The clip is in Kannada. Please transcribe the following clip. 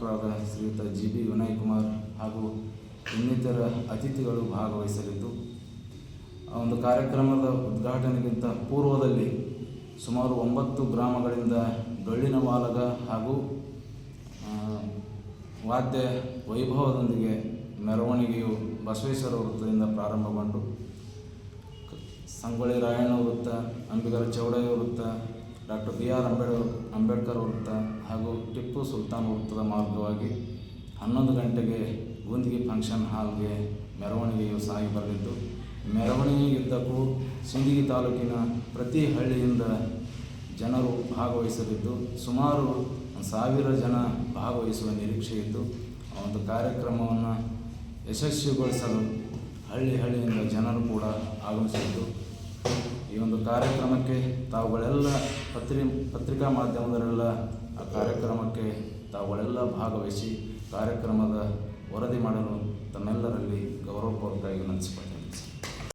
ಡಾಕ್ಟರಾದ ಶ್ರೀಯುತ ಜಿ ಬಿ ವಿನಯ್ ಕುಮಾರ್ ಹಾಗೂ ಇನ್ನಿತರ ಅತಿಥಿಗಳು ಭಾಗವಹಿಸಲಿದ್ದು, ಆ ಒಂದು ಕಾರ್ಯಕ್ರಮದ ಉದ್ಘಾಟನೆಗಿಂತ ಪೂರ್ವದಲ್ಲಿ ಸುಮಾರು ಒಂಬತ್ತು ಗ್ರಾಮಗಳಿಂದ ಡೊಳ್ಳಿನ ವಾಲಗ ಹಾಗೂ ವಾದ್ಯ ವೈಭವದೊಂದಿಗೆ ಮೆರವಣಿಗೆಯು ಬಸವೇಶ್ವರ ವೃತ್ತದಿಂದ ಪ್ರಾರಂಭಗೊಂಡು ಸಂಗೊಳ್ಳಿ ರಾಯಣ್ಣ ವೃತ್ತ, ಅಂಬಿಗರ ಚೌಡಯ್ಯ ವೃತ್ತ doctor B R Ambedkar Ambedkar ವೃತ್ತ ಹಾಗೂ ಟಿಪ್ಪು ಸುಲ್ತಾನ್ ವೃತ್ತದ ಮಾರ್ಗವಾಗಿ ಹನ್ನೊಂದು ಗಂಟೆಗೆ ಗುಂದಿಗೆ ಫಂಕ್ಷನ್ ಹಾಲ್ಗೆ ಮೆರವಣಿಗೆಯು ಸಾಗಿ ಬರಲಿದ್ದು ಮೆರವಣಿಗೆಯುದ್ದಕ್ಕೂ ಸಿಂದಗಿ ತಾಲೂಕಿನ ಪ್ರತಿ ಹಳ್ಳಿಯಿಂದ ಜನರು ಭಾಗವಹಿಸಲಿದ್ದು, ಸುಮಾರು ಸಾವಿರ ಜನ ಭಾಗವಹಿಸುವ ನಿರೀಕ್ಷೆ ಇದ್ದು, ಆ ಒಂದು ಕಾರ್ಯಕ್ರಮವನ್ನು ಯಶಸ್ವಿಗೊಳಿಸಲು ಹಳ್ಳಿ ಹಳ್ಳಿಯಿಂದ ಜನರು ಕೂಡ ಆಗಮಿಸಿದ್ದು ಈ ಒಂದು ಕಾರ್ಯಕ್ರಮಕ್ಕೆ ತಾವುಗಳೆಲ್ಲ ಪತ್ರಿ, ಪತ್ರಿಕಾ ಮಾಧ್ಯಮದವರೆಲ್ಲ ಆ ಕಾರ್ಯಕ್ರಮಕ್ಕೆ ತಾವುಗಳೆಲ್ಲ ಭಾಗವಹಿಸಿ ಕಾರ್ಯಕ್ರಮದ ವರದಿ ಮಾಡಲು ತಮ್ಮೆಲ್ಲರಲ್ಲಿ ಗೌರವಪೂರ್ವಕವಾಗಿ ವಿನಂತಿಸಿಕೊಳ್ತೇನೆ.